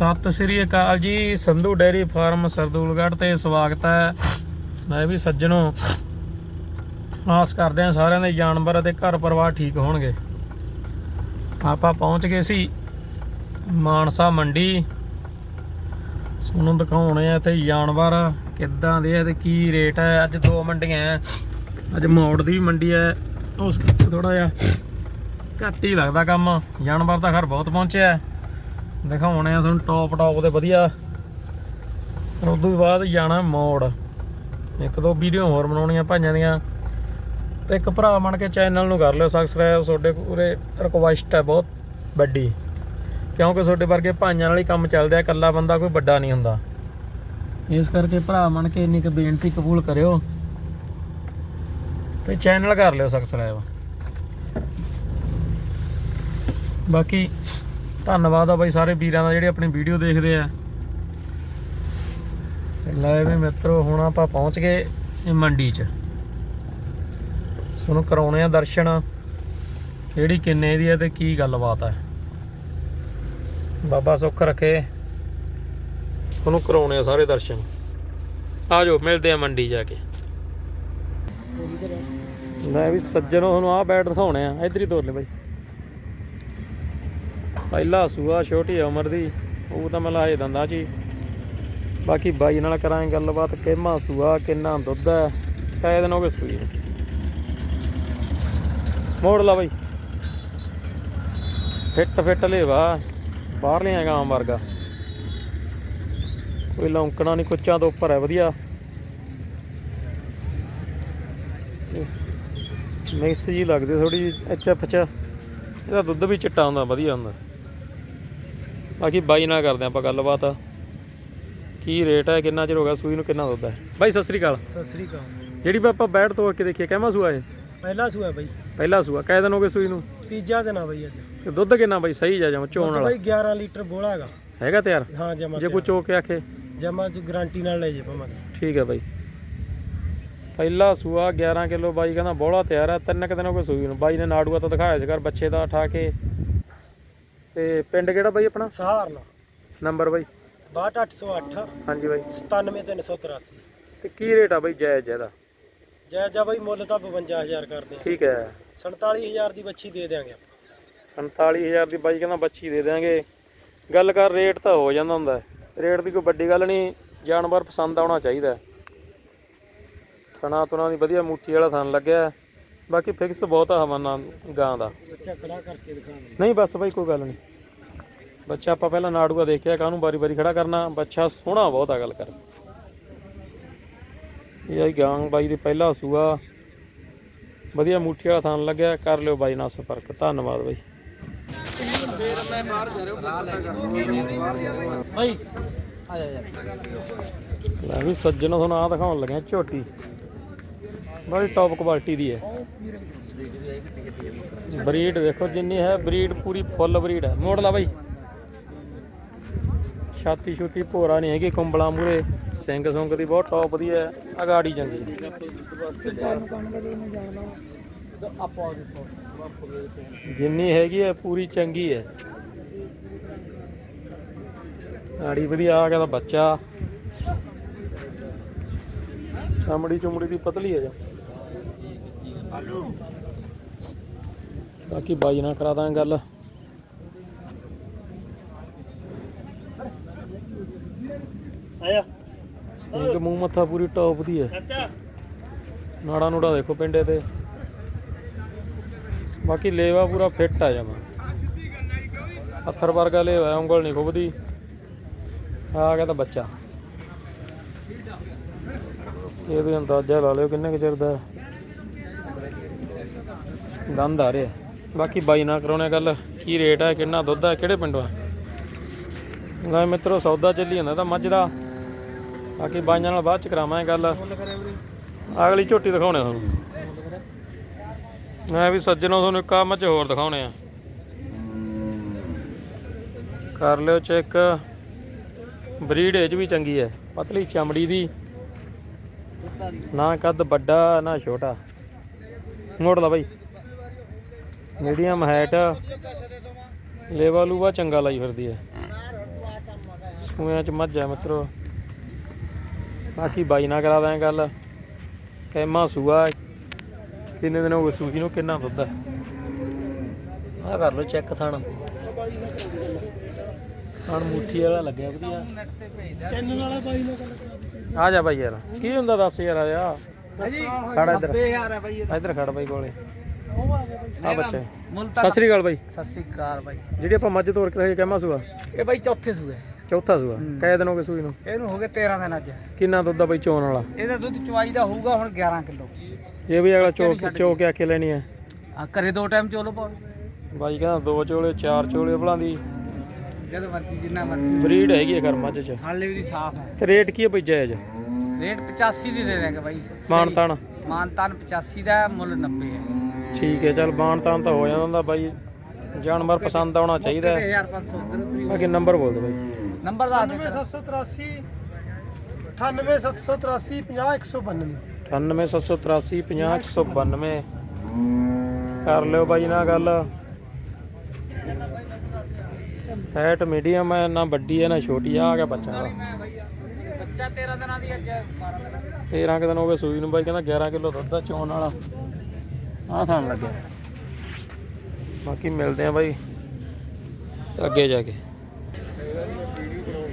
ਸਤਿ ਸ੍ਰੀ ਅਕਾਲ ਜੀ, Sandhu dairy farm, Sardulgarh ਤੇ ਸਵਾਗਤ ਹੈ। ਮੈਂ ਵੀ ਸੱਜਣੋ। ਆਸ ਕਰਦੇ ਹਾਂ ਸਾਰਿਆਂ ਦੇ ਜਾਨਵਰ ਅਤੇ ਘਰ ਪਰਿਵਾਰ ਠੀਕ ਹੋਣਗੇ। ਆਪਾਂ ਪਹੁੰਚ ਗਏ ਸੀ ਮਾਨਸਾ ਮੰਡੀ। ਤੁਹਾਨੂੰ ਦਿਖਾਉਣੇ ਆ ਇੱਥੇ ਜਾਨਵਰ, ਕਿੱਦਾਂ ਦੇ ਆ ਤੇ ਕੀ ਰੇਟ ਹੈ। ਅੱਜ ਦੋ ਮੰਡੀਆਂ ਹੈ। ਅੱਜ ਮੋੜ ਦੀ ਮੰਡੀ ਹੈ। ਉਸ ਥੋੜਾ ਜਿਹਾ ਘੱਟ ਹੀ ਲੱਗਦਾ ਕੰਮ। ਜਾਨਵਰ ਤਾਂ ਖਰ ਬਹੁਤ ਪਹੁੰਚਿਆ ਦਿਖਾਉਣੇ ਆ ਤੁਹਾਨੂੰ ਟੌਪ ਟੌਪ ਦੇ ਵਧੀਆ। ਫਿਰ ਉਸ ਤੋਂ ਬਾਅਦ ਜਾਣਾ ਮੋੜ। ਇੱਕ ਦੋ ਵੀਡੀਓ ਹੋਰ ਬਣਾਉਣੀਆਂ ਭਾਈਆਂ ਦੀਆਂ। ਤੇ ਇੱਕ ਭਰਾ ਬਣ ਕੇ ਚੈਨਲ ਨੂੰ ਕਰ ਲਿਓ ਸਬਸਕ੍ਰਾਈਬ ਤੁਹਾਡੇ ਪੂਰੇ ਰਿਕੁਐਸਟ ਹੈ ਬਹੁਤ ਵੱਡੀ। ਕਿਉਂਕਿ ਤੁਹਾਡੇ ਵਰਗੇ ਭਾਈਆਂ ਨਾਲ ਹੀ ਕੰਮ ਚੱਲਦਾ ਹੈ ਇਕੱਲਾ ਬੰਦਾ ਕੋਈ ਵੱਡਾ ਨਹੀਂ ਹੁੰਦਾ। ਇਸ ਕਰਕੇ ਭਰਾ ਬਣ ਕੇ ਇੰਨੀ ਕੁ ਬੇਨਤੀ ਕਬੂਲ ਕਰਿਓ। ਤੇ ਚੈਨਲ ਕਰ ਲਿਓ ਸਬਸਕ੍ਰਾਈਬ ਬਾਕੀ ਧੰਨਵਾਦ ਆ ਬਾਈ ਸਾਰੇ ਵੀਰਾਂ ਦਾ ਜਿਹੜੇ ਆਪਣੀ ਵੀਡੀਓ ਦੇਖਦੇ ਆ। ਤੇ ਲੈ ਵੀ ਮਿੱਤਰੋ, ਹੁਣ ਆਪਾਂ ਪਹੁੰਚ ਗਏ ਇਹ ਮੰਡੀ 'ਚ। ਤੁਹਾਨੂੰ ਕਰਾਉਣੇ ਆ ਦਰਸ਼ਨ, ਕਿਹੜੀ ਕਿੰਨੇ ਦੀ ਹੈ ਤੇ ਕੀ ਗੱਲਬਾਤ ਹੈ ਬਾਬਾ ਸੁੱਖ ਰੱਖੇ। ਤੁਹਾਨੂੰ ਕਰਾਉਣੇ ਆ ਸਾਰੇ ਦਰਸ਼ਨ। ਆ ਜਾਓ ਮਿਲਦੇ ਆ ਮੰਡੀ ਜਾ ਕੇ। ਮੈਂ ਵੀ ਸੱਜਣੋ, ਤੁਹਾਨੂੰ ਆਹ ਬੈਟ ਦਿਖਾਉਣੇ ਆ। ਇਧਰ ਹੀ ਤੋਰ ਲੈ ਬਾਈ। ਪਹਿਲਾ ਸੂਆ, ਛੋਟੀ ਉਮਰ ਦੀ, ਉਹ ਤਾਂ ਮੈਂ ਲਾਏ ਦੰਦਾ ਜੀ। ਬਾਕੀ ਬਾਈ ਨਾਲ ਕਰਾਂਗੇ ਗੱਲਬਾਤ, ਕਿੰਨਾ ਸੂਆ, ਕਿੰਨਾ ਦੁੱਧ ਹੈ ਕਾਇ ਦਿਨ ਹੋ ਗਏ ਸੂਈ ਮੋੜ ਲਾ ਬਾਈ। ਫਿੱਟ ਫਿੱਟ ਲੇਵਾ ਬਾਹਰ ਆਏਗਾ ਆਮ ਵਰਗਾ। ਕੋਈ ਲੌਂਕਣਾ ਨਹੀਂ, ਕੁੱਚਾਂ ਤੋਂ ਉੱਪਰ ਹੈ, ਵਧੀਆ। ਮਿਕਸ ਜੀ ਲੱਗਦੀ ਥੋੜੀ ਐਚਐਫ ਚ। ਇਹਦਾ ਦੁੱਧ ਵੀ ਚਿੱਟਾ ਹੁੰਦਾ, ਵਧੀਆ ਹੁੰਦਾ। ਬਾਕੀ ਬਾਈ ਨਾਲ ਕਰਦੇ ਆਪਾਂ ਗੱਲਬਾਤ। ਕੀ ਰੇਟ ਹੈ ਕਿੰਨਾ ਚਿਰ ਹੋ ਗਿਆ ਸੂਈ ਨੂੰ ਕਿੰਨਾ ਦੁੱਧ ਹੈ? ਬਾਈ ਸਤਿ ਸ੍ਰੀ ਅਕਾਲ। ਸਤਿ ਸ੍ਰੀ ਅਕਾਲ ਜਿਹੜੀ ਵੀ ਆਪਾਂ ਬੈਠ ਤੋੜ ਕੇ ਦੇਖੀਏ ਕਹਿਮਾ ਸੂਆ ਹੈ ਪਹਿਲਾ ਸੂਆ ਬਈ। ਪਹਿਲਾ ਸੂਆ ਕਾਇ ਦਿਨ ਹੋ ਗਏ ਸੂਈ ਨੂੰ? ਤੀਜਾ ਦਿਨ ਆ ਬਈ ਅੱਜ। ਤੇ ਦੁੱਧ ਕਿੰਨਾ ਬਾਈ? ਸਹੀ ਜਾ ਜਾਵਾਂ ਚੋਣ ਦੁੱਧ ਵਾਲਾ। ਬਈ 11 ਲੀਟਰ ਬੋਲਾ ਹੈਗਾ। ਹੈਗਾ ਤਿਆਰ? ਹਾਂ ਜਮਾ ਜੇ ਕੋਈ ਚੋ ਕੇ ਆਖੇ। ਜਮਾ ਚ ਗਾਰੰਟੀ ਨਾਲ ਲੈ ਜੇ ਭਾਵੇਂ ਠੀਕ ਹੈ ਬਾਈ। ਪਹਿਲਾ ਸੂਆ 11 ਕਿਲੋ ਬਾਈ ਕਹਿੰਦਾ ਬੋਲਾ ਤਿਆਰ ਹੈ। ਤਿੰਨ ਕੁ ਦਿਨ ਹੋ ਗਏ ਸੂਈ ਨੂੰ। ਬਾਈ ਨੇ ਨਾੜੂਆ ਤਾਂ ਦਿਖਾਇਆ ਸੀ ਘਰ ਬੱਚੇ ਦਾ ਉਠਾ ਕੇ ਤੇ ਪਿੰਡ ਕਿਹੜਾ ਬਾਈ ਆਪਣਾ? ਸਹਾਰਨਾ। ਨੰਬਰ ਬਾਈ। 62808 ਹਾਂਜੀ ਬਾਈ। 97383 ਤੇ ਕੀ ਰੇਟ ਆ ਬਾਈ ਜਾਇਜ਼ ਇਹਦਾ? ਜੈ ਜਾ ਬਈ ਮੁੱਲ ਤਾਂ 52000 ਕਰਦੇ ਆ ਠੀਕ ਹੈ। 47000 ਦੀ ਬੱਚੀ ਦੇ ਦੇਾਂਗੇ ਆਪਾਂ। 47000 ਦੀ ਬਾਈ ਕਹਿੰਦਾ ਬੱਚੀ ਦੇ ਦਿਆਂਗੇ। ਗੱਲ ਕਰ ਰੇਟ ਤਾਂ ਹੋ ਜਾਂਦਾ ਹੁੰਦਾ। ਹੈ। ਰੇਟ ਦੀ ਕੋਈ ਵੱਡੀ ਗੱਲ ਨਹੀਂ ਜਾਨਵਰ ਪਸੰਦ ਆਉਣਾ ਚਾਹੀਦਾ। ਥਣਾ ਤੁਣਾ ਦੀ ਵਧੀਆ ਮੂਠੀ ਵਾਲਾ ਥਣ ਲੱਗਿਆ। ਬਾਕੀ ਫਿਕਸ ਬਹੁਤ ਆ ਹਵਾਨਾ ਗਾਂ ਦਾ। ਬੱਚਾ ਖੜਾ ਕਰਕੇ ਦਿਖਾਵਾਂਗੇ ਨਹੀਂ ਬਸ ਬਾਈ ਕੋਈ ਗੱਲ ਨਹੀਂ। ਬੱਚਾ ਆਪਾਂ ਪਹਿਲਾਂ ਨਾੜੂਆ ਦੇਖਿਆ ਕਾਹਨੂੰ ਬਾਰੀ ਬਾਰੀ ਖੜਾ ਕਰਨਾ। ਬੱਚਾ ਸੋਹਣਾ ਬਹੁਤ ਆ ਗੱਲ ਕਰ। ਇਹ ਆਈ ਗਾਂ ਬਾਈ ਦੀ ਪਹਿਲਾ ਸੂਆ। ਵਧੀਆ ਮੂਠੀ ਵਾਲਾ ਥਣ ਲੱਗਿਆ ਕਰ ਲਿਓ ਬਾਈ ਨਾਲ ਸੰਪਰਕ। ਧੰਨਵਾਦ ਬਾਈ। ਬਈ ਆ ਜਾ ਜਾ। ਲੈ ਵੀ ਸੱਜਣੋ ਤੁਹਾਨੂੰ ਆ ਦਿਖਾਉਣ ਲੱਗਿਆ ਝੋਟੀ। ਬੜੀ ਟੌਪ ਕੁਆਲਿਟੀ ਦੀ ਹੈ। ਬਰੀਡ ਦੇਖੋ ਜਿੰਨੀ ਹੈ ਬਰੀਡ ਪੂਰੀ ਫੁੱਲ ਬਰੀਡ ਹੈ। ਮੋੜ ਲਾ ਬਾਈ। ਛਾਤੀ ਛੁਤੀ ਭੋਰਾ ਨਹੀਂ ਹੈਗੀ, ਕੁੰਬਲਾ ਮੂਰੇ ਸਿੰਘ ਸੁੰਗ ਦੀ ਬਹੁਤ ਟੌਪ ਦੀ ਹੈ। ਅਗਾੜੀ ਚੰਗੀ। ਜਿੰਨੀ ਹੈਗੀ ਹੈ, ਪੂਰੀ ਚੰਗੀ ਹੈ। ਆੜੀ ਵਧੀਆ, ਆ ਗਿਆ ਤਾਂ ਬੱਚਾ। ਚਮੜੀ ਚੁਮੜੀ ਦੀ ਪਤਲੀ ਹੈ ਜਾ। ਬਾਕੀ ਬਾਈ ਨਾਲ ਕਰਾ ਦਾਂ ਗੱਲ। ਆਇਆ। ਸਿੰਘ ਮੂੰਹ ਮੱਥਾ ਪੂਰੀ ਟੌਪ ਦੀ ਹੈ। ਨਾੜਾ ਨੂੜਾ ਦੇਖੋ ਪਿੰਡੇ ਤੇ। ਬਾਕੀ ਲੇਵਾ ਪੂਰਾ ਫਿੱਟ ਆ ਜਾਵਾ ਪੱਥਰ ਵਰਗਾ ਲੇਵਾ ਉਂਗਲ ਨਹੀਂ ਖੁੱਬਦੀ ਆ ਗਿਆ ਤਾਂ ਬੱਚਾ। ਇਹਦੇ ਅੰਦਾਜ਼ਾ ਲਾ ਲਿਓ ਕਿੰਨੇ ਕੁ ਚਿਰ ਦਾ। ਦੰਦ ਆ ਰਿਹਾ ਬਾਕੀ ਬਾਈ ਨਾਲ ਕਰਾਉਣੇ ਗੱਲ, ਕੀ ਰੇਟ ਹੈ ਕਿੰਨਾ ਦੁੱਧ ਹੈ ਕਿਹੜੇ ਪਿੰਡੋਂ ਆ? ਲੈ ਮਿੱਤਰੋ, ਸੌਦਾ ਚੱਲੀ ਜਾਂਦਾ ਤਾਂ ਮੱਝ ਦਾ। ਬਾਕੀ ਬਾਈਆਂ ਨਾਲ ਬਾਅਦ ਚ ਕਰਾਵਾਂਗੇ ਗੱਲ। ਅਗਲੀ ਝੋਟੀ ਦਿਖਾਉਣੇ ਤੁਹਾਨੂੰ। ਮੈਂ ਵੀ ਸੱਜਣੋਂ ਤੁਹਾਨੂੰ ਇੱਕ ਆਹ ਮੱਝ ਹੋਰ ਦਿਖਾਉਣੇ ਆ। ਕਰ ਲਿਓ ਚੈੱਕ। ਬਰੀਡ ਇਹ 'ਚ ਵੀ ਚੰਗੀ ਹੈ ਪਤਲੀ ਚਮੜੀ ਦੀ। ਨਾ ਕੱਦ ਵੱਡਾ, ਨਾ ਛੋਟਾ। ਮੋੜ ਲਾ ਬਾਈ। ਮੀਡੀਅਮ ਹਾਈਟ ਲੇਵਾ ਲੂਵਾ ਚੰਗਾ ਲਾਈ ਫਿਰਦੀ ਹੈ ਸੂਆਂ ਚ ਮੱਝ ਆ ਮਿੱਤਰੋ। ਬਾਕੀ ਬਾਈ ਨਾਲ ਕਰਾ ਦਾਂ ਗੱਲ। ਕੈਮਾ ਸੂਆ। ਕਿੰਨੇ ਦਿਨ ਹੋ ਗਏ ਨੂੰ ਕਿੰਨਾ ਦੁੱਧ ਹੈ ਆ ਕਰ ਲਓ ਚੈੱਕ ਥਣ। ਥਣ ਮੁੱਠੀ ਵਾਲਾ ਲੱਗਿਆ ਵਧੀਆ। ਚੈਨਲ ਵਾਲਾ ਬਾਈ ਗੱਲ ਆ ਜਾ ਬਾਈ ਯਾਰ। ਕੀ ਹੁੰਦਾ ਦੱਸ ਯਾਰ ਆ ਜਾ। ਖੜਾ ਇੱਧਰ। 90000 ਹੈ ਬਾਈ ਇੱਧਰ ਖੜ ਬਾਈ ਕੋਲੇ। ਆ ਬੱਚਾ। ਸਤਿ ਸ੍ਰੀ ਅਕਾਲ ਬਾਈ। ਸਤਿ ਸ੍ਰੀ ਅਕਾਲ ਬਾਈ। ਜਿਹੜੀ ਆਪਾਂ ਮੱਝ ਤੋਰ ਕੇ ਕਹਿਮਾ ਸੂਆ? ਇਹ ਬਾਈ ਚੌਥੇ ਸੂਏ। ਚੌਥਾ ਸੂਆ। ਹੂੰ। ਕੈ ਦਿਨ ਹੋ ਗਏ ਸੂਈ ਨੂੰ? ਇਹਨੂੰ ਹੋ ਗਏ 13 ਦਿਨ ਅੱਜ। ਕਿੰਨਾ ਦੁੱਧ ਆ ਬਾਈ ਚੋਣ ਵਾਲਾ? ਇਹਦਾ ਦੁੱਧ ਚਵਾਈ ਦਾ ਹੋਊਗਾ ਹੁਣ 11 ਕਿਲੋ। ਇਹ ਵੀ ਅਗਲਾ ਚੋ ਛੱਡ ਚੋ ਕੇ ਆਕੇ ਲੈਣੀ ਹੈ ਆ ਕਰੇ ਦੋ ਟਾਈਮ ਚੋਲੋ ਪਾਓ ਬਾਈ ਕਹਿੰਦਾ ਦੋ ਚੋਲੇ ਚਾਰ ਚੋਲੇ ਭਲਾਂ ਦੀ। ਜਦ ਮਰਜ਼ੀ ਜਿੰਨਾ ਮਰਜ਼ੀ। ਬਰੀਡ ਹੈਗੀ ਹੈ ਮੱਝ ਚ। ਹਾਲੇ ਵੀ ਦੀ ਸਾਫ਼ ਹੈ ਤੇ ਰੇਟ ਕੀ ਹੈ ਬਈ ਜਾਇਜ਼? ਰੇਟ 85 ਦੀ ਦੇ ਦੇਂਗੇ ਬਾਈ। ਮਾਨ ਤਾਨ ਮਾਨਤਾਨ 85 ਦਾ ਹੈ, ਮੁੱਲ 90 ਹੈ ਠੀਕ ਹੈ ਚੱਲ ਮਾਨ ਤਾਨ ਤਾਂ ਹੋ ਜਾਂਦਾ ਹੁੰਦਾ ਬਾਈ। ਜਾਨਵਰ ਪਸੰਦ ਆਉਣਾ ਚਾਹੀਦਾ ਹੈ। 1500 ਉਧਰ ਉਧਰ ਬਾਕੀ ਨੰਬਰ ਬੋਲ ਦੇ ਬਾਈ। ਨੰਬਰ ਦੱਸ ਦੇ 9783 98783 50192 98783 50192 ਕਰ ਲਿਓ ਬਾਈ ਨਾਲ ਗੱਲ। ਹੈਟ ਮੀਡੀਅਮ ਹੈ ਨਾ ਵੱਡੀ ਹੈ ਨਾ ਛੋਟੀ ਆ ਆ ਗਿਆ ਬੱਚਾ। ਦਾ ਬੱਚਾ 13 ਦਿਨਾਂ ਦੀ ਅੱਜ 12 ਦਿਨਾਂ ਦੀ। 13 ਕੁ ਦਿਨ ਹੋ ਗਏ ਸੂਈ ਨੂੰ ਬਾਈ ਕਹਿੰਦਾ 11 ਕਿਲੋ ਦੁੱਧ ਆ ਚੋਣ ਵਾਲਾ। ਆਹ ਸਾਨ ਲੱਗਿਆ ਬਾਕੀ ਮਿਲਦੇ ਆ ਬਾਈ। ਅੱਗੇ ਜਾ ਕੇ।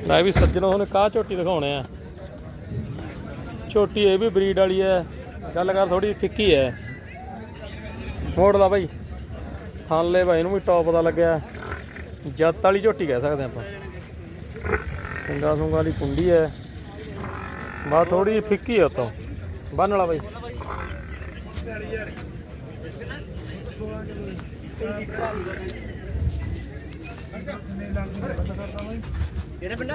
ਲੈ ਵੀ ਸੱਜਣੋ, ਹੁਣ ਕਾਹ ਝੋਟੀ ਦਿਖਾਉਣੇ ਆ? ਝੋਟੀ ਇਹ ਵੀ ਬਰੀਡ ਵਾਲੀ ਹੈ ਗੱਲ ਕਰ ਥੋੜੀ ਫਿੱਕੀ ਹੈ ਮੋੜ ਦਾ ਬਾਈ। ਥਾਂਲੇ ਭਾਈ ਨੂੰ ਵੀ ਟੌਪ ਦਾ ਲੱਗਿਆ। ਜੱਤ ਵਾਲੀ ਝੋਟੀ ਕਹਿ ਸਕਦੇ ਆਪਾਂ। ਸਿੰਗਾ ਸੁੰਗਾ ਵਾਲੀ ਕੁੰਡੀ ਹੈ ਬਾ ਥੋੜੀ ਫਿੱਕੀ ਹੈ ਉਤੋਂ। ਬੰਨ ਲਾ ਬਾਈ। ਕਿਹੜੇ ਪਿੰਡ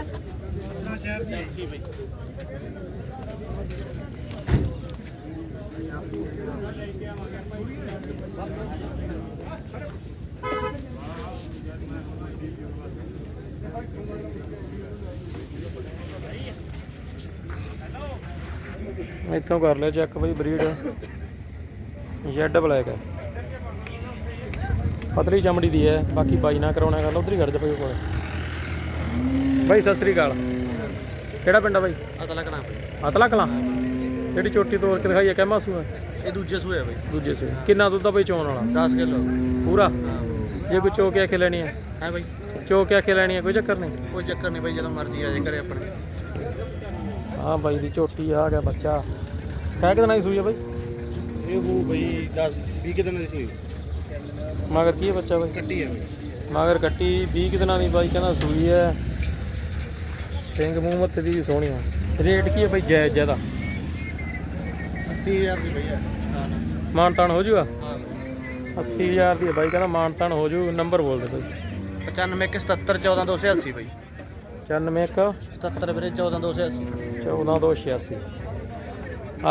ਇੱਥੋਂ ਕਰ ਲਿਆ ਚੈੱਕ ਬਈ ਬਰੀਡ ਜੈਡ ਬਲੈਕ ਹੈ। ਪਤਲੀ ਚਮੜੀ ਦੀ ਹੈ ਬਾਕੀ ਬਾਈ ਨਾ ਕਰਾਉਣਾ ਗੱਲ ਉਧਰ ਹੀ ਖੜ ਜਾ ਕੋਲ। ਬਾਈ ਸਤਿ ਸ੍ਰੀ ਅਕਾਲ। ਕਿਹੜਾ ਪਿੰਡ ਆ ਬਾਈ? ਪਤਾ ਲੱਗਣਾ ਅਤਲਾ ਕਲਾਂ ਜਿਹੜੀ ਚੋਟੀ ਤੋੜ ਕੇ ਦਿਖਾਈ ਹੈ ਕਹਿਮਾ ਸੂਆ? ਇਹ ਦੂਜੇ ਸੂਏ ਬਾਈ। ਦੂਜੇ ਸੂਏ। ਕਿੰਨਾ ਦੁੱਧ ਆ ਬਈ ਚੋਣ ਵਾਲਾ? 10 ਕਿਲੋ। ਪੂਰਾ? ਜੇ ਕੋਈ ਚੋ ਕੇ ਆਖੇ ਲੈਣੀ ਹੈ? ਹੈ ਬਾਈ। ਚੋ ਕੇ ਆਖੇ ਲੈਣੀ ਹੈ ਕੋਈ ਚੱਕਰ ਨਹੀਂ? ਕੋਈ ਚੱਕਰ ਨਹੀਂ ਬਾਈ ਜਦੋਂ ਮਰਜ਼ੀ ਆ ਜਾਏ ਘਰੇ ਆਪਣੇ। ਹਾਂ ਬਾਈ ਦੀ ਝੋਟੀ ਆ ਗਿਆ ਬੱਚਾ। ਕਹਿ ਕਿਦਣਾ ਦੀ ਸੂਈ ਆ ਬਾਈ? ਇਹ ਹੂ ਬਾਈ 10 20 ਕਿ ਦਿਨਾਂ ਦੀ ਸੀ ਮਗਰ ਕੀ ਹੈ ਬੱਚਾ ਬਾਈ? ਕੱਟੀ ਹੈ ਮਗਰ ਕੱਟੀ 20 ਕੁ ਦਿਨਾਂ ਦੀ ਬਾਈ ਕਹਿੰਦਾ ਸੂਈ ਹੈ। ਸਿੰਘ ਮੂੰਹ ਮੱਥੇ ਦੀ ਸੋਹਣੀ ਆ। ਰੇਟ ਕੀ ਹੈ ਬਾਈ ਜਾਇਜ਼ ਜ਼ਿਆਦਾ? 80000 ਦੀ ਬਾਈ ਹੈ ਜੂਗਾ? ਹਾਂ। 80000 ਦੀ ਹੈ ਬਾਈ ਕਹਿੰਦਾ ਮਾਨ ਤਾਨ ਹੋ ਜੂ ਨੰਬਰ ਬੋਲ ਦੇ ਬਾਈ। 95 ਕਿ 77 14 280 ਬਾਈ। 91 77 ਵੀਰੇ 14 280 14286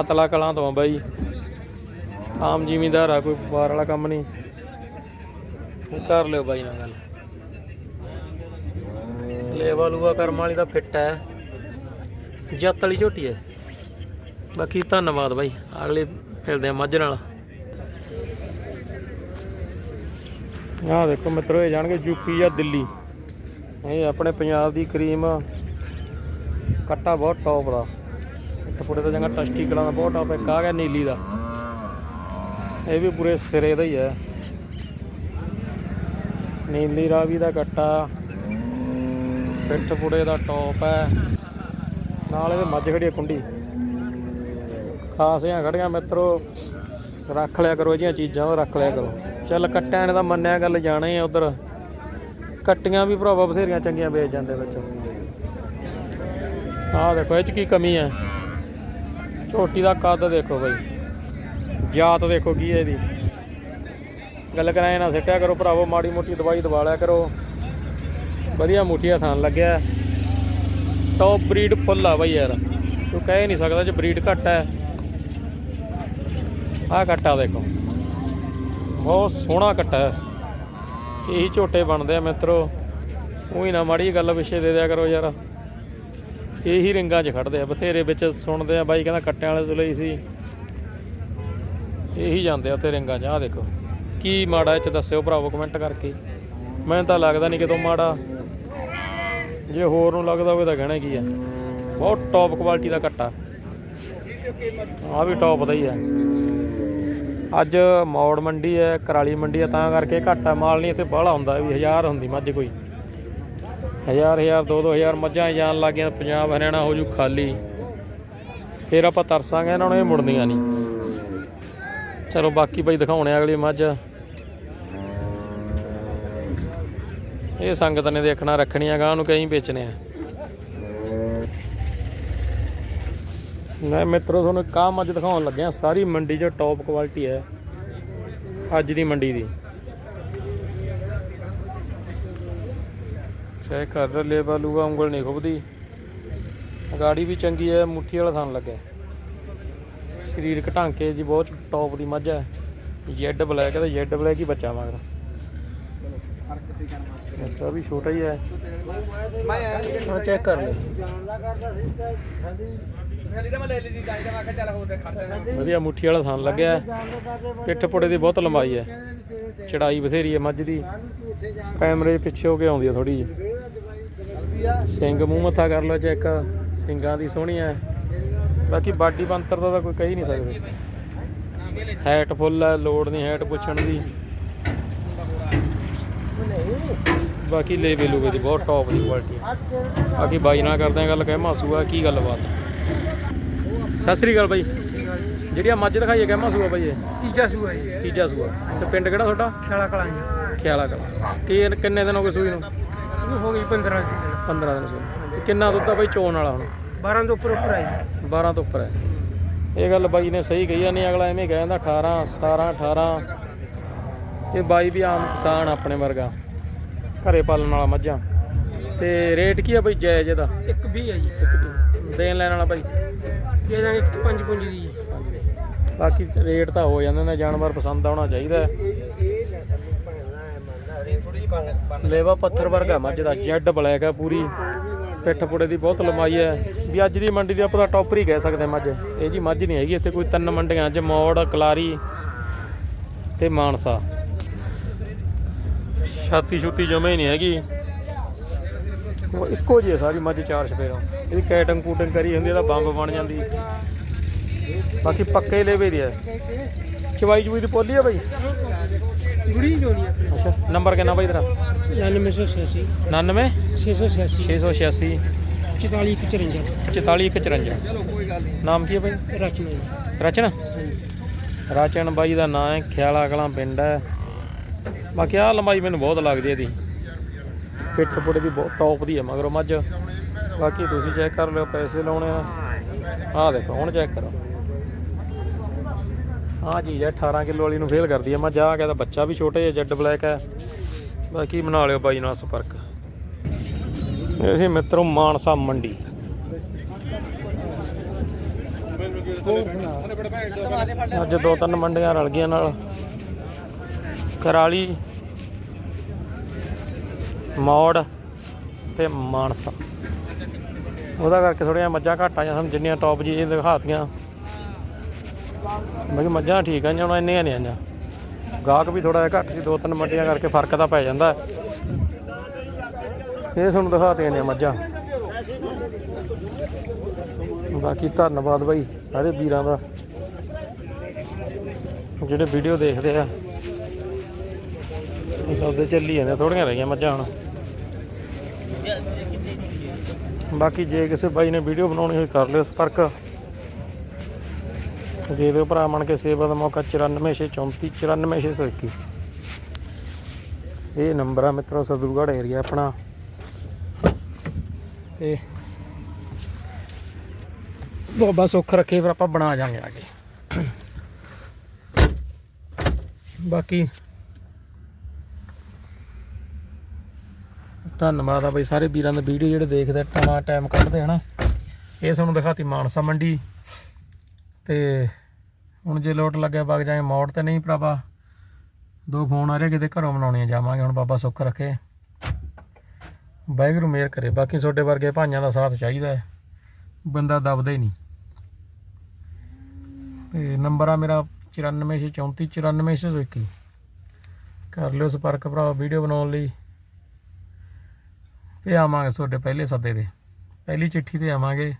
ਅਤਲਾ ਕਲਾਂ ਤੋਂ ਆ ਬਾਈ। ਆਮ ਜ਼ਿਮੀਂਦਾਰ ਆ ਕੋਈ ਬਾਹਰ ਵਾਲਾ ਕੰਮ ਨਹੀਂ। ਕਰ ਲਿਓ ਬਾਈ ਨਾਲ ਗੱਲ। ਲੇਵਾ ਲੂਆ ਕਰਮ ਵਾਲੀ ਦਾ ਫਿੱਟ ਹੈ। ਜੱਤ ਵਾਲੀ ਝੋਟੀ ਹੈ। ਬਾਕੀ ਧੰਨਵਾਦ ਬਾਈ। ਅਗਲੇ ਮਿਲਦੇ ਆ ਮੱਝ ਨਾਲ। ਆਹ ਦੇਖੋ ਮਿੱਤਰੋ, ਇਹ ਜਾਣਗੇ ਯੂਪੀ ਜਾਂ ਦਿੱਲੀ। ਇਹ ਆਪਣੇ ਪੰਜਾਬ ਦੀ ਕਰੀਮ ਕੱਟਾ ਬਹੁਤ ਟੌਪ ਦਾ। ਟਪੂੜੇ ਦਾ ਜੰਗਾ ਟਸਟੀ ਕਲਾਂ ਦਾ ਬਹੁਤ ਟੌਪ ਇੱਕ ਆ ਗਿਆ ਨੀਲੀ ਦਾ। ਇਹ ਵੀ ਪੂਰੇ ਸਿਰੇ ਦਾ ਹੀ ਹੈ। ਨੀਲੀ ਰਾਵੀ ਦਾ ਕੱਟਾ ਪਿੱਠ ਪੁੜੇ ਦਾ ਟੌਪ ਹੈ। ਨਾਲ ਇਹਦੇ ਮੱਝ ਖੜੀ ਹੈ ਕੁੰਡੀ। ਖਾਸੀਆਂ ਖੜੀਆਂ ਮਿੱਤਰੋ, ਰੱਖ ਲਿਆ ਕਰੋ ਇਹ ਜਿਹੀਆਂ ਚੀਜ਼ਾਂ, ਉਹ ਰੱਖ ਲਿਆ ਕਰੋ। ਚੱਲ ਕੱਟਿਆਂ ਨੇ ਤਾਂ ਮੰਨਿਆ ਗੱਲ, ਜਾਣਾ ਹੀ ਆ ਉਧਰ। ਕੱਟੀਆਂ ਵੀ ਭਰਾਵਾ ਬਥੇਰੀਆਂ ਚੰਗੀਆਂ ਵੇਚ ਜਾਂਦੇ ਵਿੱਚ। ਆਹ ਦੇਖੋ, ਇਹ ਚ ਕੀ ਕਮੀ ਹੈ? ਛੋਟੀ ਦਾ ਕੱਦ ਦੇਖੋ ਬਾਈ। ਜਾਤ ਦੇਖੋ ਕੀ ਹੈ ਇਹਦੀ। ਗੱਲ ਕਰਾਂ ਨਾ ਸਿੱਟਿਆ ਕਰੋ ਭਰਾਵੋ, ਮਾੜੀ ਮੋਟੀ ਦਵਾਈ ਦਵਾ ਲਿਆ ਕਰੋ। ਵਧੀਆ ਮੁੱਠੀਆ ਥਾਨ ਲੱਗਿਆ। ਟੌਪ ਬਰੀਡ ਫੁੱਲ ਆ ਬਾਈ ਯਾਰ। ਤੂੰ ਕਹਿ ਨਹੀਂ ਸਕਦਾ ਜੇ ਬਰੀਡ ਘੱਟ ਹੈ। ਆਹ ਕੱਟਾ ਦੇਖੋ। ਬਹੁਤ ਸੋਹਣਾ ਕੱਟਾ ਹੈ। ਇਹੀ ਝੋਟੇ ਬਣਦੇ ਆ ਮਿੱਤਰੋ। ਉਹੀ ਨਾ ਮਾੜੀ ਗੱਲ ਪਿੱਛੇ ਦੇ ਦਿਆ ਕਰੋ ਯਾਰ। ਇਹੀ ਰਿੰਗਾਂ 'ਚ ਖੜਦੇ ਆ, ਬਥੇਰੇ ਵਿੱਚ ਸੁਣਦੇ ਆ ਬਾਈ, ਕਹਿੰਦਾ ਕੱਟਿਆਂ ਵਾਲੇ ਤੋਂ ਲਈ ਸੀ। ਇਹੀ ਜਾਂਦੇ ਆ ਉੱਥੇ ਰਿੰਗਾਂ 'ਚ, ਆਹ ਦੇਖੋ। ਕੀ ਮਾੜਾ ਇਹ 'ਚ ਦੱਸਿਓ ਭਰਾਵੋ ਕਮੈਂਟ ਕਰਕੇ। ਮੈਨੂੰ ਤਾਂ ਲੱਗਦਾ ਨਹੀਂ ਕਿਤੋਂ ਮਾੜਾ। ਜੇ ਹੋਰ ਨੂੰ ਲੱਗਦਾ ਹੋਵੇ ਤਾਂ ਕਹਿਣਾ ਕੀ ਆ। ਬਹੁਤ ਟੌਪ ਕੁਆਲਿਟੀ ਦਾ ਕੱਟਾ। ਆ ਵੀ ਟੌਪ ਦਾ ਹੀ ਹੈ ਅੱਜ ਮੌੜ ਮੰਡੀ ਹੈ, ਕਰਾਲੀ ਮੰਡੀ ਹੈ, ਤਾਂ ਕਰਕੇ ਘੱਟ ਮਾਲ ਨਹੀਂ ਇੱਥੇ ਬਾਹਲਾ ਹੁੰਦਾ, ਵੀ ਹਜ਼ਾਰ ਹੁੰਦੀ ਮੱਝ ਕੋਈ। ਹਜ਼ਾਰ ਹਜ਼ਾਰ, ਦੋ ਦੋ ਹਜ਼ਾਰ ਮੱਝਾਂ ਜਾਣ ਲੱਗ ਗਈਆਂ, ਪੰਜਾਬ, ਹਰਿਆਣਾ ਹੋ ਜੂ ਖਾਲੀ। ਫਿਰ ਆਪਾਂ ਤਰਸਾਂਗੇ, ਇਹਨਾਂ ਨੂੰ ਇਹ ਮੁੜਦੀਆਂ ਨਹੀਂ ਚਲੋ ਬਾਕੀ ਬਈ ਦਿਖਾਉਣੇ ਆ ਅਗਲੀ ਮੱਝ। ਇਹ ਸੰਗਤ ਨੇ ਦੇਖਣਾ, ਰੱਖਣੀਆਂ ਗਾਂ ਨੂੰ ਕਈ ਵੇਚਣੇ ਆ। ਮੈਂ ਮਿੱਤਰੋ, ਤੁਹਾਨੂੰ ਕਾ ਮੱਝ ਦਿਖਾਉਣ ਲੱਗਿਆ, ਸਾਰੀ ਮੰਡੀ 'ਚ ਟੌਪ ਕੁਆਲਿਟੀ ਹੈ, ਅੱਜ ਦੀ ਮੰਡੀ ਦੀ। ਚੈੱਕ ਕਰ ਲੈ ਬਾਲੂਗਾ ਉਂਗਲ ਨਹੀਂ ਖੁੱਬਦੀ ਗਾੜੀ ਵੀ ਚੰਗੀ ਹੈ, ਮੁੱਠੀ ਵਾਲਾ ਥਣ ਲੱਗਾ ਸਰੀਰਕ ਢਾਂਕੇ ਜੀ ਬਹੁਤ ਟੌਪ ਦੀ ਮੱਝ ਹੈ। ਜੈਡ ਬਲੈਕ ਹੈ, ਤੇ ਜੈਡ ਬਲੈਕ ਹੀ ਬੱਚਾ ਮਗਰ। ਫ਼ਰਕ ਸੀ ਕਰਨਾ ਬੱਚਾ ਵੀ ਛੋਟਾ ਹੀ ਹੈ। ਮੈਂ ਆਇਆ ਹਾਂ ਚੈੱਕ ਕਰ ਲੈ। ਜਾਣਦਾ ਕਰਦਾ ਸੀ ਖਾਲੀ ਤਾਂ ਮੈਂ ਲੈ ਲਈ ਜਾਈ ਤਾਂ ਮੈਂ ਕਿਹਾ ਚੱਲ ਹੋਰ ਤੇ ਖੜ ਜਾ ਵਧੀਆ ਮੁੱਠੀ ਵਾਲਾ ਥਣ ਲੱਗਿਆ ਪਿੱਠ ਪੁੜੇ ਦੀ ਬਹੁਤ ਲੰਬਾਈ ਹੈ। ਚੜਾਈ ਬਥੇਰੀ ਹੈ ਮੱਝ ਦੀ। ਕੈਮਰੇ ਪਿੱਛੇ ਹੋ ਕੇ ਆਉਂਦੀ ਹੈ ਥੋੜੀ ਜਿਹੀ। ਸਿੰਘ ਮੂੰਹ ਮੱਥਾ ਕਰ ਲਓ ਚੈੱਕ। ਸਿੰਘਾਂ ਦੀ ਸੋਹਣੀ ਹੈ। ਬਾਕੀ ਬਾਡੀ ਬੰਤਰ ਦਾ ਤਾਂ ਕੋਈ ਕਹਿ ਨਹੀਂ ਸਕਦੇ। ਹੈਟ ਫੁੱਲ ਹੈ ਲੋੜ ਨਹੀਂ ਹੈਟ ਪੁੱਛਣ ਦੀ। ਬਾਕੀ ਲੈ ਲੂਗੇ ਦੀ ਬਹੁਤ ਟੌਪ ਦੀ ਕੁਆਲਿਟੀ ਹੈ ਬਾਕੀ ਬਾਈ ਨਾਲ ਕਰਦੇ ਆ ਗੱਲ ਕਹਿ ਮਾਸੂਆ ਕੀ ਗੱਲਬਾਤ ਹੈ ਸਤਿ ਸ੍ਰੀ ਅਕਾਲ ਬਾਈ। ਜਿਹੜੀ ਆ ਮੱਝ ਦਿਖਾਈ ਹੈ ਕਹਿ ਮਾਸੂਆ ਬਾਈ ਇਹ? ਤੀਜਾ ਸੂਆ ਜੀ। ਤੀਜਾ ਸੂਆ। ਤੇ ਪਿੰਡ ਕਿਹੜਾ ਤੁਹਾਡਾ? ਖੇਲਾ ਕਲਾਂਗੇ ਖਿਆਲਾ ਕਲਾ। ਕੀ ਕਿੰਨੇ ਦਿਨ ਹੋ ਗਏ ਸੂਈ ਨੂੰ? ਹੋ ਗਈ 15 ਦੀ 15 ਦਿਨ ਸੂਈ। ਕਿੰਨਾ ਦੁੱਧ ਆ ਬਾਈ ਚੋਣ ਵਾਲਾ ਹੁਣ? 12 ਤੋਂ ਉੱਪਰ ਉੱਪਰ ਆਈ 12 ਤੋਂ ਉੱਪਰ ਹੈ ਇਹ ਗੱਲ ਬਾਈ ਨੇ ਸਹੀ ਕਹੀ ਆ ਨਹੀਂ ਅਗਲਾ ਐਵੇਂ ਕਹਿ ਜਾਂਦਾ 18 17 18 ਇਹ ਬਾਈ ਵੀ ਆਮ ਕਿਸਾਨ ਆਪਣੇ ਵਰਗਾ। ਘਰੇ ਪਾਲਣ ਵਾਲਾ ਮੱਝਾਂ। ਤੇ ਰੇਟ ਕੀ ਆ ਬਾਈ ਜਾਇਜ਼ ਇਹਦਾ? ਇੱਕ ਵੀ ਹੈ ਜੀ ਇੱਕ ਦੇਣ ਲੈਣ ਵਾਲਾ ਬਾਈ? ਇਹ ਦਾਂਗੇ ਪੰਜ ਪੁੰਜ ਦੀ ਜੀ। ਬਾਕੀ ਰੇਟ ਤਾਂ ਹੋ ਜਾਂਦੇ ਨੇ ਜਾਨਵਰ ਪਸੰਦ ਆਉਣਾ ਚਾਹੀਦਾ। ਲੇਵਾ ਪੱਥਰ ਵਰਗਾ ਮੱਝ ਦਾ ਜੈਡ ਬਲੈਕ ਹੈ ਪੂਰੀ। ਪਿੱਠ ਪੁੜੇ ਦੀ ਬਹੁਤ ਲੰਬਾਈ ਹੈ। ਵੀ ਅੱਜ ਦੀ ਮੰਡੀ ਦੀ ਆਪਾਂ ਤਾਂ ਟੌਪਰ ਹੀ ਕਹਿ ਸਕਦੇ ਮੱਝ। ਇਹ ਜੀ ਮੱਝ ਨਹੀਂ ਹੈਗੀ ਇੱਥੇ ਕੋਈ ਤਿੰਨ ਮੰਡੀਆਂ ਅੱਜ ਮੌੜ ਕਲਾਰੀ ਤੇ ਮਾਨਸਾ। ਛਾਤੀ ਛੁੱਤੀ ਜਮੇ ਨਹੀਂ ਹੈਗੀ। ਉਹ ਇੱਕੋ ਜਿਹੀ ਸਾਰੀ ਮੱਝ ਚਾਰ ਛਪੇਰੋਂ ਇਹਦੀ ਕੈਟਿੰਗ ਕੂਟਿੰਗ ਕਰੀ ਹੁੰਦੀ ਇਹਦਾ ਬੰਬ ਬਣ ਜਾਂਦੀ। ਬਾਕੀ ਪੱਕੇ ਲੇਵੇ ਦੀ ਹੈ। ਚਵਾਈ ਚੁਈ ਦੀ ਪੋਲੀ ਹੈ ਬਾਈ? ਗੁੜੀ ਜੋੜੀ ਆਪਣੇ ਅੱਛਾ ਨੰਬਰ ਕਿੰਨਾ ਬਾਈ ਤੇਰਾ? 9986 99 686 686 44 54 4454 ਚਲੋ ਕੋਈ ਗੱਲ ਨਹੀਂ ਨਾਮ ਕੀ ਹੈ ਬਾਈ? ਰਚਨਾ ਰਚਨ? ਰਚਨ ਬਾਈ ਦਾ ਨਾਂ ਹੈ ਖਿਆਲਾ ਕਲਾਂ ਪਿੰਡ ਹੈ। ਬਾਕੀ ਆਹ ਲੰਬਾਈ ਮੈਨੂੰ ਬਹੁਤ ਲੱਗਦੀ ਹੈ ਇਹਦੀ। ਪਿੱਠ ਪੁੜੇ ਦੀ ਬਹੁਤ ਟੌਪ ਦੀ ਹੈ ਮਗਰੋਂ ਮੱਝ। ਬਾਕੀ ਤੁਸੀਂ ਚੈੱਕ ਕਰ ਲਿਓ, ਪੈਸੇ ਲਾਉਣੇ ਆ। ਆਹ ਦੇਖੋ, ਹੁਣ ਚੈੱਕ ਕਰੋ। ਆਹ ਚੀਜ਼ ਹੈ 18 ਕਿਲੋ ਵਾਲੀ ਨੂੰ ਫੇਲ ਕਰਦੀ ਹੈ ਮੱਝ। ਆ ਕਹਿੰਦਾ ਬੱਚਾ ਵੀ ਛੋਟਾ ਜਿਹਾ, ਜੈਡ ਬਲੈਕ ਹੈ। ਬਾਕੀ ਬਣਾ ਲਿਓ ਬਾਈ ਨਾਲ ਸੰਪਰਕ। ਅਸੀਂ ਸੀ ਮਿੱਤਰੋ ਮਾਨਸਾ ਮੰਡੀ। ਅੱਜ ਦੋ ਤਿੰਨ ਮੰਡੀਆਂ ਰਲ ਗਈਆਂ ਨਾਲ। ਕਰਾਲੀ ਮੌੜ ਤੇ ਮਾਨਸਾ। ਉਹਦਾ ਕਰਕੇ ਥੋੜੀਆਂ ਮੱਝਾਂ ਘੱਟ ਆਈਆਂ ਸਾਨੂੰ, ਜਿੰਨੀਆਂ ਟੌਪ ਜੀ ਦਿਖਾਤੀਆਂ। ਬਾਕੀ ਮੱਝਾਂ ਠੀਕ ਆਈਆਂ, ਹੁਣ ਇੰਨੀਆਂ ਨਹੀਂ ਆਈਆਂ। ਗਾਹਕ ਵੀ ਥੋੜਾ ਜਿਹਾ ਘੱਟ ਸੀ, ਦੋ ਤਿੰਨ ਮੰਡੀਆਂ ਕਰਕੇ ਫ਼ਰਕ ਤਾਂ ਪੈ ਜਾਂਦਾ। ਇਹ ਤੁਹਾਨੂੰ ਦਿਖਾਤੀਆਂ ਨੇ ਮੱਝਾਂ। ਬਾਕੀ ਧੰਨਵਾਦ ਬਾਈ, ਸਾਰੇ ਵੀਰਾਂ ਦਾ। ਜਿਹੜੇ ਵੀਡੀਓ ਦੇਖਦੇ ਆ। ਇਹ ਸੌਦੇ ਚੱਲੀ ਜਾਂਦੇ, ਥੋੜੀਆਂ ਰਹਿ ਗਈਆਂ ਮੱਝਾਂ ਹੁਣ। ਬਾਕੀ ਜੇ ਕਿਸੇ ਬਾਈ ਨੇ ਵੀਡੀਓ ਬਣਾਉਣੀ ਹੋਈ ਕਰ ਲਿਓ ਸੰਪਰਕ। ਦੇ ਦਿਓ ਭਰਾ ਮਨ ਕੇ ਸੇਵਾ ਦਾ ਮੌਕਾ 94634 94621 ਇਹ ਨੰਬਰ ਆ ਮਿੱਤਰੋ ਸਦੂਗੜ੍ਹ ਏਰੀਆ ਆਪਣਾ। ਤੇ ਬਾਬਾ ਸੁੱਖ ਰੱਖੇ ਫਿਰ ਆਪਾਂ ਬਣਾ ਜਾਾਂਗੇ ਅੱਗੇ ਬਾਕੀ ਧੰਨਵਾਦ ਆ ਬਈ ਸਾਰੇ ਵੀਰਾਂ ਦਾ ਵੀਡੀਓ ਜਿਹੜੇ ਦੇਖਦੇ ਟਾਣਾ ਟਾਈਮ ਕੱਢਦੇ ਹਨਾ ਇਹ ਤੁਹਾਨੂੰ ਦਿਖਾਤੀ ਮਾਨਸਾ ਮੰਡੀ। ਤੇ ਹੁਣ ਜੇ ਲੋਟ ਲੱਗਿਆ ਵਗ ਜਾਏ ਮੋੜ ਤੇ ਨਹੀਂ ਭਰਾਵਾ, ਦੋ ਫੋਨ ਆ ਰਹੇ, ਕਿਤੇ ਘਰੋਂ ਬਣਾਉਣੀਆਂ ਜਾਵਾਂਗੇ, ਹੁਣ ਬਾਬਾ ਸੁੱਖ ਰੱਖੇ। ਵਾਹਿਗੁਰੂ ਮਿਹਰ ਕਰੇ, ਬਾਕੀ ਤੁਹਾਡੇ ਵਰਗੇ ਭਾਈਆਂ ਦਾ ਸਾਥ ਚਾਹੀਦਾ ਹੈ। ਬੰਦਾ ਦਬਦਾ ਹੀ ਨਹੀਂ। ਤੇ ਨੰਬਰ ਆ ਮੇਰਾ 9434 94621 ਕਰ ਲਿਓ ਸੰਪਰਕ ਭਰਾ ਵੀਡੀਓ ਬਣਾਉਣ ਲਈ। ਤੇ ਆਵਾਂਗੇ ਤੁਹਾਡੇ ਪਹਿਲੇ ਸੱਦੇ ਤੇ। ਪਹਿਲੀ ਚਿੱਠੀ ਤੇ ਆਵਾਂਗੇ।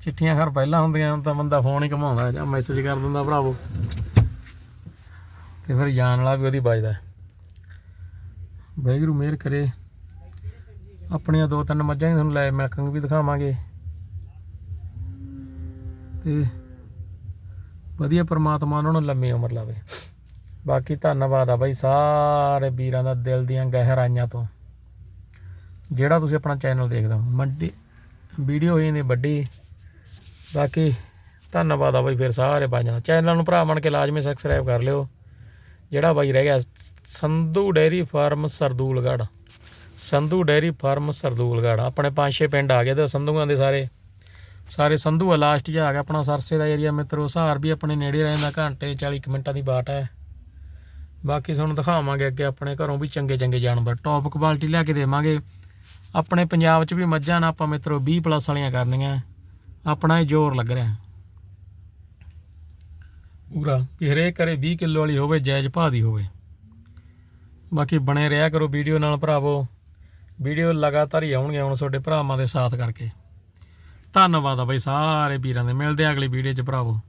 ਚਿੱਠੀਆਂ ਖਰ ਪਹਿਲਾਂ ਹੁੰਦੀਆਂ ਹੁਣ ਤਾਂ ਬੰਦਾ ਫੋਨ ਹੀ ਘਮਾਉਂਦਾ ਜਾਂ ਮੈਸੇਜ ਕਰ ਦਿੰਦਾ ਭਰਾਵੋ। ਤੇ ਫਿਰ ਜਾਣ ਵਾਲਾ ਵੀ ਉਹਦੀ ਵੱਜਦਾ ਵਾਹਿਗੁਰੂ ਮਿਹਰ ਕਰੇ। ਆਪਣੀਆਂ ਦੋ ਤਿੰਨ ਮੱਝਾਂ ਹੀ ਤੁਹਾਨੂੰ ਲੈ ਮਿਲਕਾਂ ਵੀ ਦਿਖਾਵਾਂਗੇ। ਤੇ ਵਧੀਆ ਪ੍ਰਮਾਤਮਾ ਉਹਨਾਂ ਨੂੰ ਲੰਮੀ ਉਮਰ ਲਾਵੇ। ਬਾਕੀ ਧੰਨਵਾਦ ਆ ਬਾਈ ਸਾਰੇ ਵੀਰਾਂ ਦਾ ਦਿਲ ਦੀਆਂ ਗਹਿਰਾਈਆਂ ਤੋਂ। ਜਿਹੜਾ ਤੁਸੀਂ ਆਪਣਾ ਚੈਨਲ ਦੇਖਦੇ ਹੋ। ਮੰਡੀ, ਵੀਡੀਓ ਹੋਈ ਨੇ ਵੱਡੀ। ਬਾਕੀ ਧੰਨਵਾਦ ਆ ਬਾਈ ਫਿਰ ਸਾਰੇ ਬਾਈਆਂ ਦਾ। ਚੈਨਲ ਨੂੰ ਭਰਾ ਬਣ ਕੇ ਲਾਜ਼ਮੀ ਸਬਸਕ੍ਰਾਈਬ ਕਰ ਲਿਓ। ਜਿਹੜਾ ਬਾਈ ਰਹਿ ਗਿਆ, Sandhu dairy farm Sardulgarh. Sandhu dairy farm Sardulgarh. ਆਪਣੇ ਪੰਜ ਛੇ ਪਿੰਡ ਆ ਗਏ ਤੇ ਸੰਧੂਆਂ ਦੇ ਸਾਰੇ। ਸਾਰੇ ਸੰਧੂ ਆ ਲਾਸਟ 'ਚ ਆ ਗਿਆ ਆਪਣਾ ਸਰਸੇ ਦਾ ਏਰੀਆ ਮਿੱਤਰੋ। ਸਹਾਰ ਵੀ ਆਪਣੇ ਨੇੜੇ ਰਹਿੰਦਾ ਘੰਟੇ 40 ਕੁ ਮਿੰਟਾਂ ਦੀ ਬਾਟ ਹੈ। ਬਾਕੀ ਤੁਹਾਨੂੰ ਦਿਖਾਵਾਂਗੇ ਅੱਗੇ ਆਪਣੇ ਘਰੋਂ ਵੀ ਚੰਗੇ ਚੰਗੇ ਜਾਨਵਰ। ਟੌਪ ਕੁਆਲਿਟੀ ਲੈ ਕੇ ਦੇਵਾਂਗੇ। ਆਪਣੇ ਪੰਜਾਬ 'ਚ ਵੀ ਮੱਝਾਂ ਨਾ ਆਪਾਂ ਮਿੱਤਰੋ 20 ਪਲੱਸ ਵਾਲੀਆਂ ਕਰਨੀਆਂ। ਆਪਣਾ ਇਹ ਜ਼ੋਰ ਲੱਗ ਰਿਹਾ। ਪੂਰਾ, ਵੀ ਹਰੇਕ ਕਰੇ 20 ਕਿਲੋ ਵਾਲੀ ਹੋਵੇ, ਜਾਇਜ਼ ਭਾਅ ਦੀ ਹੋਵੇ। ਬਾਕੀ ਬਣੇ ਰਿਹਾ ਕਰੋ ਵੀਡੀਓ ਨਾਲ ਭਰਾਵੋ। ਵੀਡੀਓ ਲਗਾਤਾਰ ਹੀ ਆਉਣਗੇ ਹੁਣ ਤੁਹਾਡੇ ਭਰਾਵਾਂ ਦੇ ਸਾਥ ਕਰਕੇ। ਧੰਨਵਾਦ ਆ ਬਾਈ ਸਾਰੇ ਵੀਰਾਂ ਦੇ। ਮਿਲਦੇ ਆ ਅਗਲੀ ਵੀਡੀਓ 'ਚ ਭਰਾਵੋ।